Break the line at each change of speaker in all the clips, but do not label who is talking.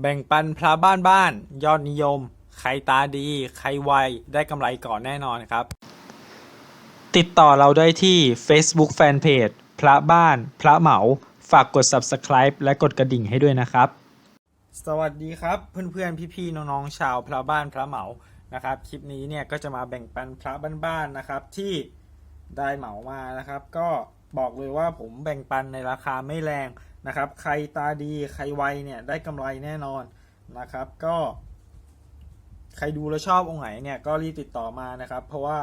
แบ่งปันพระบ้านบ้าน ยอดนิยม ใครตาดี ใครไว ได้กำไรก่อนแน่นอนครับ ติดต่อเราได้ที่ Facebook Fanpage พระบ้าน พระเหมา ฝากกด Subscribe และกดกระดิ่งให้ด้วยนะครับ สวัสดีครับ เพื่อนๆ พี่ๆ น้องๆ ชาวพระบ้านพระเหมานะครับคลิปนี้เนี่ยก็จะมาแบ่งปันพระบ้านๆนะครับที่ได้เหมามานะครับ ก็บอกเลยว่าผมแบ่งปันในราคาไม่แรง นะครับ ใครตาดีใครไวเนี่ยได้กำไรแน่นอนนะครับ ก็ ใครดูแล้วชอบองค์ไหนเนี่ยก็รีบติดต่อมานะครับ เพราะว่า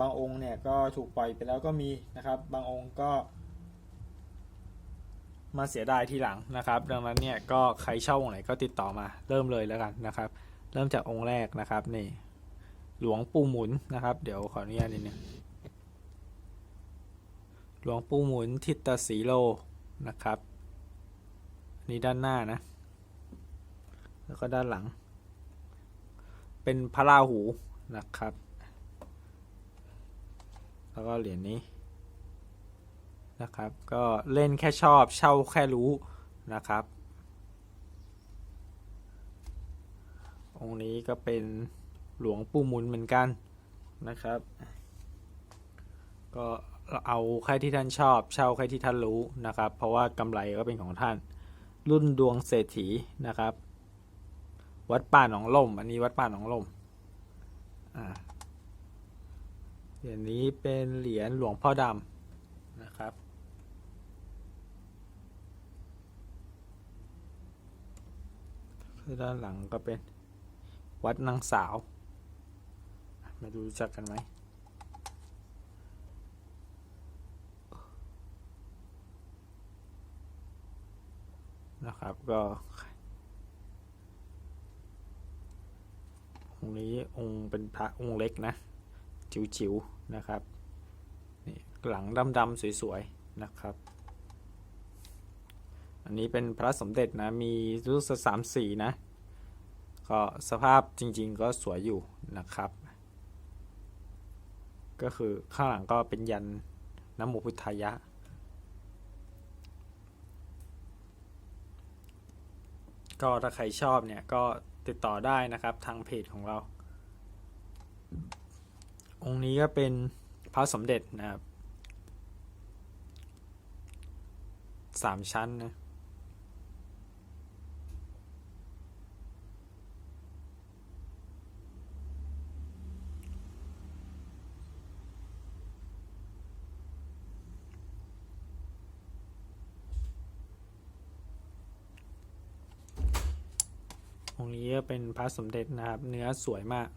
บางองค์เนี่ยก็ถูกปล่อยไปแล้วก็มีนะครับ บางองค์ก็ มาเสียดายทีหลังนะครับ ดังนั้นเนี่ยก็ใครชอบองค์ไหนก็ติดต่อมา เริ่มเลยแล้วกันนะครับ เริ่มจากองค์แรกนะครับนี่หลวงปู่หมุนนะครับ เดี๋ยวขออนุญาตนิดนึงหลวงปู่หมุนทิตสีโลนะครับ นี่ด้านหน้านะ แล้วก็ด้านหลัง เป็นพระราหูนะครับ แล้วก็เหรียญนี้นะครับ ก็เล่นแค่ชอบเช่าแค่รู้นะครับ องค์นี้ก็เป็นหลวงปู่หมุนเหมือนกันนะครับ ก็เอาแค่ที่ท่านชอบ เช่าแค่ที่ท่านรู้นะครับ เพราะว่ากำไรก็เป็นของท่าน รุ่นดวงเศรษฐีนะครับ วัดป่าหนองลมอันนี้วัดป่าหนองลมอ่าเหรียญนี้เป็นเหรียญหลวงพ่อดำนะครับด้านหลังก็เป็นวัดนางสาวมาดูรู้จักกันไหม นะครับ ก็องค์นี้องค์เป็นพระองค์เล็กนะ จิ๋วๆนะครับนี่หลังดำๆสวยๆนะครับ อันนี้เป็นพระสมเด็จนะ มีรู้สึกสามสีนะ ก็สภาพจริงๆก็สวยอยู่นะครับ ก็คือข้างหลังก็เป็นยันน้ำมูพุทธายะ ก็ถ้าใครชอบเนี่ยก็ติดต่อได้นะครับทางเพจของเรา องค์นี้ก็เป็นพระสมเด็จนะครับสามชั้นนะ องนี้ก็เป็นพระสมเด็จนะครับ เนื้อสวยมาก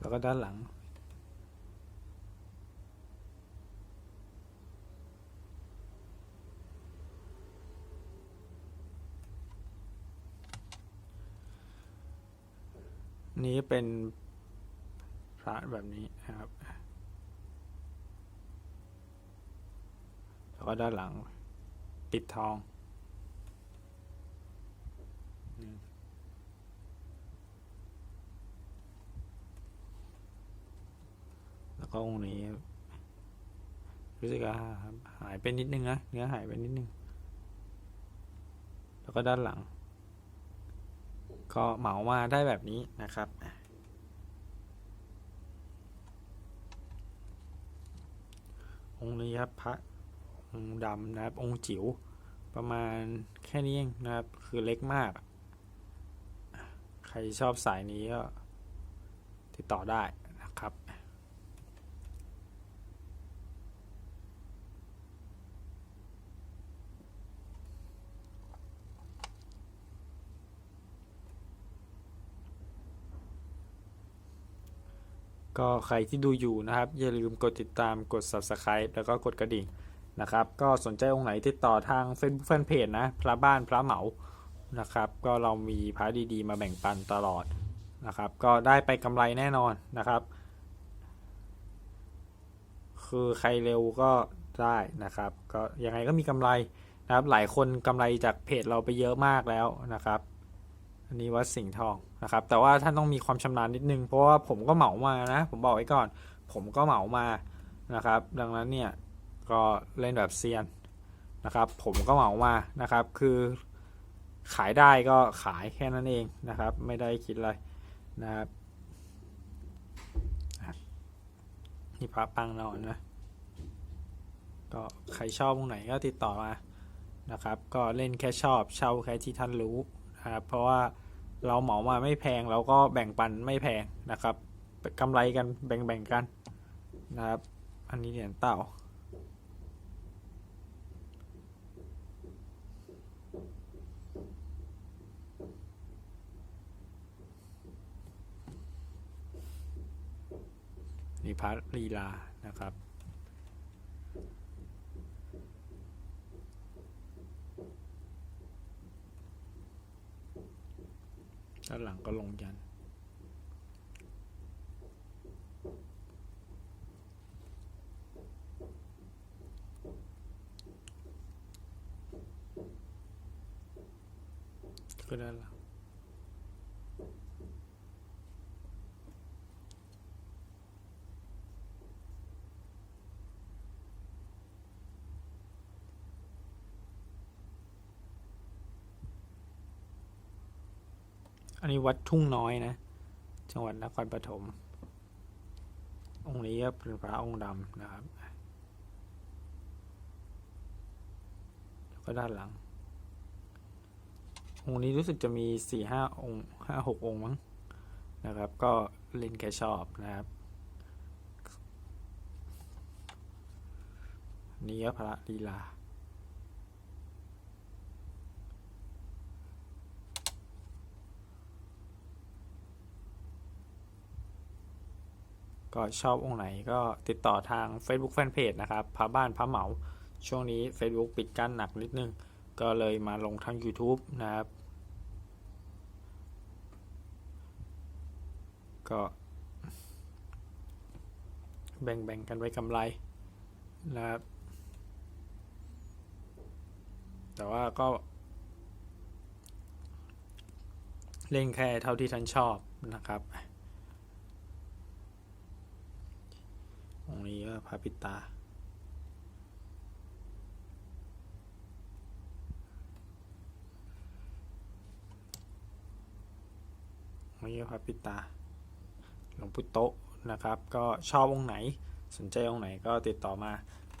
แล้วก็ด้านหลังนี้เป็น ระแบบนี้นะครับ แล้วก็ด้านหลังปิดทองแล้วก็องค์นี้รู้สึกว่าหายไปนิดนึงนะเนื้อหายไปนิดนึง แล้วก็ด้านหลัง ก็เหมามาได้แบบนี้นะครับ องค์นี้ครับพระองค์ดำนะครับ องค์จิ๋วประมาณแค่นี้เองนะครับ คือเล็กมาก ใครชอบสายนี้ก็ติดต่อได้นะครับ ก็ใครที่ดูอยู่นะครับ อย่าลืมกดติดตามกด subscribe แล้วก็กดกระดิ่งนะครับ ก็สนใจองค์ไหนติดต่อทาง Facebook Fanpage นะ พระบ้านพระเหมานะครับ ก็เรามีพระดีๆ มาแบ่งปันตลอดนะครับ ก็ได้ไปกำไรแน่นอนนะครับ คือใครเร็วก็ได้นะครับ ก็ยังไงก็มีกำไรนะครับ หลายคนกำไรจากเพจเราไปเยอะมากแล้วนะครับ อันนี้วัดสิงห์ทองนะครับ แต่ว่าท่านต้องมีความชำนาญนิดนึง เพราะว่าผมก็เหมามานะ ผมบอกไว้ก่อน ผมก็เหมามานะครับ ดังนั้นเนี่ยก็เล่นแบบเซียนนะครับ ผมก็เหมามานะครับ คือขายได้ก็ขายแค่นั้นเองนะครับ ไม่ได้คิดอะไรนะครับนี่พระปังนอนนะก็ใครชอบตรงไหนก็ติดต่อมานะครับ ก็เล่นแค่ชอบเช่าแค่ที่ท่านรู้ นะครับ เพราะว่าเราเหมามาไม่แพงเราก็แบ่งปันไม่แพงนะครับกำไรกันแบ่งๆกันนะครับ อันนี้เหรียญเต่านี่พระลีลานะครับานหลังก็ลงยัน ก็ด้านหลัง อันนี้วัดทุ่งน้อยนะ จังหวัดนครปฐม องค์นี้ก็เป็นพระองค์ดำนะครับ แล้วก็ด้านหลัง องค์นี้รู้สึกจะมีสี่ห้าองค์ห้าหกองค์มั้งนะครับ ก็เล่นแค่ชอบนะครับนี่ก็พระลีลา ก็ชอบองค์ไหนก็ติดต่อทาง Facebook Fanpage นะครับพระบ้านพระเหมา ช่วงนี้ Facebook ปิดกั้นหนักนิดนึง ก็เลยมาลงทาง YouTube นะครับ ก็แบ่งๆกันไว้กำไรนะครับ แต่ว่าก็ เล่นแค่เท่าที่ท่านชอบนะครับ องนี้ก็พระปิตา องนี้ก็พระปิตา หลวงปู่โตนะครับ ก็ชอบองค์ไหน สนใจองค์ไหนก็ติดต่อมา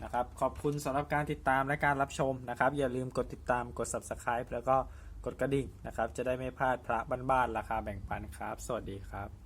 นะครับ ขอบคุณสำหรับการติดตามและการรับชมนะครับ อย่าลืมกดติดตาม กด subscribe แล้วก็กดกระดิ่งนะครับ จะได้ไม่พลาดพระบ้านๆราคาแบ่งปันครับ สวัสดีครับ